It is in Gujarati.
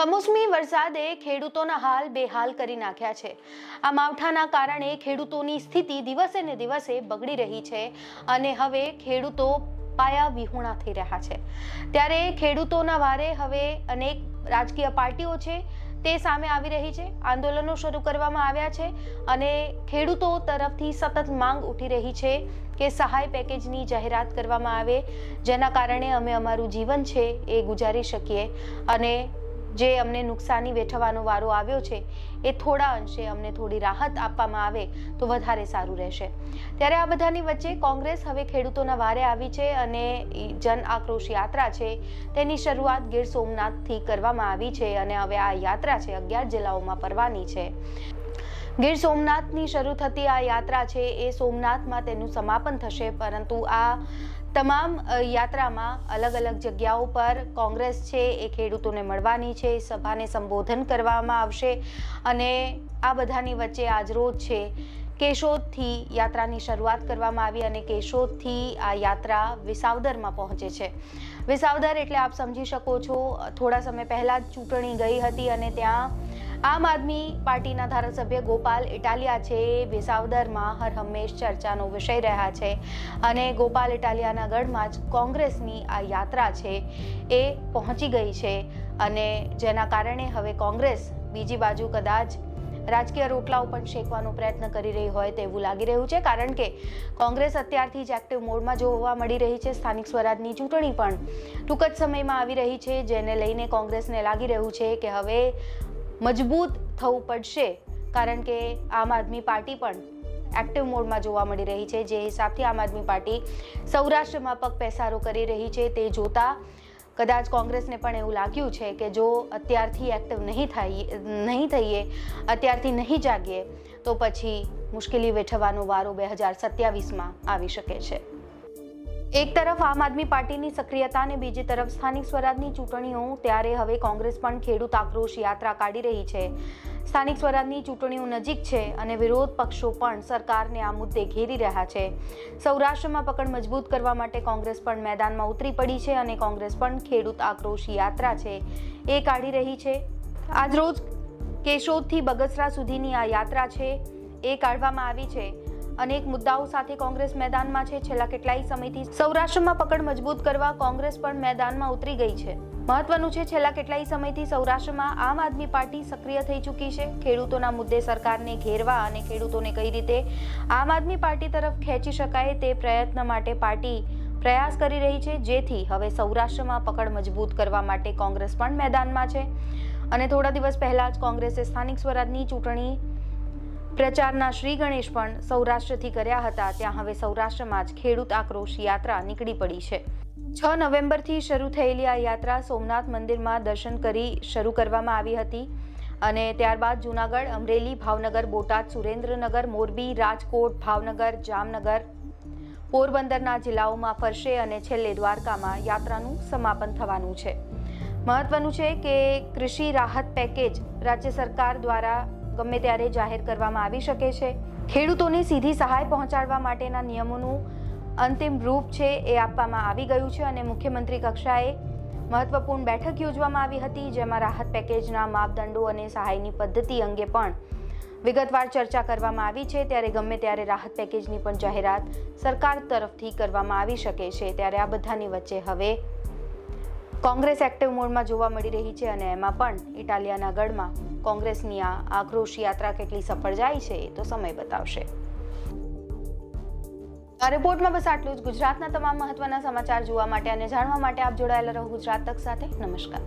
કમોસમી વરસાદે ખેડૂતોના હાલ બેહાલ કરી નાખ્યા છે. આ માવઠાના કારણે ખેડૂતોની સ્થિતિ દિવસે ને દિવસે બગડી રહી છે અને હવે ખેડૂતો પાયા વિહોણા થઈ રહ્યા છે. ત્યારે ખેડૂતોના વારે હવે અનેક રાજકીય પાર્ટીઓ છે તે સામે આવી રહી છે. આંદોલનો શરૂ કરવામાં આવ્યા છે અને ખેડૂતો તરફથી સતત માંગ ઉઠી રહી છે કે સહાય પેકેજની જાહેરાત કરવામાં આવે. જેના કારણે અમે અમારું જીવન છે એ ગુજારી શકીએ અને જે અમને નુકસાની વેઠવાનો વારો આવ્યો છે, એ થોડા અંશે અમને થોડી રાહત આપવામાં આવે તો વધારે સારું રહેશે. ત્યારે આ બધાની વચ્ચે કોંગ્રેસ હવે ખેડૂતોના વારે આવી છે અને જન આક્રોશ યાત્રા છે, તેની શરૂઆત ગીર સોમનાથથી કરવામાં આવી છે અને હવે આ યાત્રા છે અગિયાર જિલ્લાઓમાં ફરવાની છે. ગીર સોમનાથની શરૂ થતી આ યાત્રા છે એ સોમનાથમાં તેનું સમાપન થશે, પરંતુ આ તમામ યાત્રામાં અલગ અલગ જગ્યાઓ પર કોંગ્રેસ છે, એ ખેડૂતોને મળવાની છે, સભાને સંબોધન કરવામાં આવશે અને આ બધાની વચ્ચે આજરોજ છે, કેશોદથી યાત્રાની શરૂઆત કરવામાં આવી અને કેશોદથી આ યાત્રા વિસાવદરમાં પહોંચે છે. વિસાવદર એટલે આપ સમજી શકો છો, થોડા સમય પહેલાં જ ચૂંટણી ગઈ હતી અને ત્યાં આમ આદમી પાર્ટીના ધારાસભ્ય ગોપાલ ઇટાલિયા છે. વિસાવદરમાં હર હંમેશ ચર્ચાનો વિષય રહ્યા છે અને ગોપાલ ઇટાલિયાના ગઢમાં જ કોંગ્રેસની આ યાત્રા છે એ પહોંચી ગઈ છે અને જેના કારણે હવે કોંગ્રેસ બીજી બાજુ કદાચ રાજકીય રોટલાઓ પણ શેકવાનો પ્રયત્ન કરી રહી હોય તેવું લાગી રહ્યું છે. કારણ કે કોંગ્રેસ અત્યારથી જ એક્ટિવ મોડમાં જોવા મળી રહી છે. સ્થાનિક સ્વરાજની ચૂંટણી પણ ટૂંક જ સમયમાં આવી રહી છે, જેને લઈને કોંગ્રેસને લાગી રહ્યું છે કે હવે મજબૂત થવું પડશે. કારણ કે આમ આદમી પાર્ટી પણ એક્ટિવ મોડમાં જોવા મળી રહી છે. જે હિસાબથી આમ આદમી પાર્ટી સૌરાષ્ટ્રમાં પગ પેસારો કરી રહી છે. તે જોતા કદાચ કોંગ્રેસને પણ એવું લાગ્યું છે કે જો અત્યારથી એક્ટિવ નહીં થાય, નહીં થઈએ, અત્યારથી નહીં જાગીએ, તો પછી મુશ્કેલી વેઠવાનો વારો બે હજાર સત્યાવીસમાં આવી શકે છે. એક તરફ આમ આદમી પાર્ટીની સક્રિયતા અને બીજી તરફ સ્થાનિક સ્વરાજની ચૂંટણીઓ, ત્યારે હવે કોંગ્રેસ પણ ખેડૂત આક્રોશ યાત્રા કાઢી રહી છે. સ્થાનિક સ્વરાજની ચૂંટણીઓ નજીક છે અને વિરોધ પક્ષો પણ સરકારને આ મુદ્દે ઘેરી રહ્યા છે. સૌરાષ્ટ્રમાં પકડ મજબૂત કરવા માટે કોંગ્રેસ પણ મેદાનમાં ઉતરી પડી છે અને કોંગ્રેસ પણ ખેડૂત આક્રોશ યાત્રા છે. એ કાઢી રહી છે. આજરોજ કેશોદથી બગસરા સુધીની આ યાત્રા છે. એ કાઢવામાં આવી છે. અનેક મુદ્દાઓ સાથે કોંગ્રેસ મેદાનમાં છે. છેલ્લા કેટલાય સમયથી સૌરાષ્ટ્રમાં પકડ મજબૂત કરવા કોંગ્રેસ પણ મેદાનમાં ઉતરી ગઈ છે. મહત્વનું છે, છેલ્લા કેટલાય સમયથી સૌરાષ્ટ્રમાં આમ આદમી પાર્ટી સક્રિય થઈ ચૂકી છે. ખેડૂતોના મુદ્દે સરકારને ઘેરવા અને ખેડૂતોને કઈ રીતે આમ આદમી પાર્ટી તરફ ખેંચી શકાય તે પ્રયત્ન માટે પાર્ટી પ્રયાસ કરી રહી છે. જેથી હવે સૌરાષ્ટ્રમાં પકડ મજબૂત કરવા માટે કોંગ્રેસ પણ મેદાનમાં છે. અને થોડા દિવસ પહેલા જ કોંગ્રેસે સ્થાનિક સ્વરાજની ચૂંટણી પ્રચારના શ્રી ગણેશ પણ સૌરાષ્ટ્રથી કર્યા હતા. ત્યાં હવે સૌરાષ્ટ્રમાં જ ખેડૂત આક્રોશ યાત્રા નીકળી પડી છે. છ નવેમ્બરથી શરૂ થયેલી આ યાત્રા સોમનાથ મંદિરમાં દર્શન કરી શરૂ કરવામાં આવી હતી અને ત્યારબાદ જૂનાગઢ, અમરેલી, ભાવનગર, બોટાદ, સુરેન્દ્રનગર, મોરબી, રાજકોટ, ભાવનગર, જામનગર, પોરબંદરના જિલ્લાઓમાં ફરશે અને છેલ્લે દ્વારકામાં યાત્રાનું સમાપન થવાનું છે. મહત્વનું છે કે કૃષિ રાહત પેકેજ રાજ્ય સરકાર દ્વારા ગમે ત્યારે જાહેર કરવામાં આવી શકે છે. ખેડૂતોને સીધી સહાય પહોંચાડવા માટેના નિયમોનું અંતિમ રૂપ છે એ આપવામાં આવી ગયું છે અને મુખ્યમંત્રી કક્ષાએ મહત્વપૂર્ણ બેઠક યોજવામાં આવી હતી, જેમાં રાહત પેકેજના માપદંડો અને સહાયની પદ્ધતિ અંગે પણ વિગતવાર ચર્ચા કરવામાં આવી છે. ત્યારે ગમે ત્યારે રાહત પેકેજની પણ જાહેરાત સરકાર તરફથી કરવામાં આવી શકે છે, ત્યારે આ બધાની વચ્ચે હવે કોંગ્રેસ એક્ટિવ મોડમાં જોવા મળી રહી છે અને એમાં પણ ઇટાલિયાના ગઢમાં કોંગ્રેસની આ આક્રોશ યાત્રા કેટલી સફળ જાય છે એ તો સમય બતાવશે. આ રિપોર્ટમાં બસ આટલું જ. ગુજરાતના તમામ મહત્વના સમાચાર જોવા માટે અને જાણવા માટે આપ જોડાયેલા રહો ગુજરાત તક સાથે. નમસ્કાર.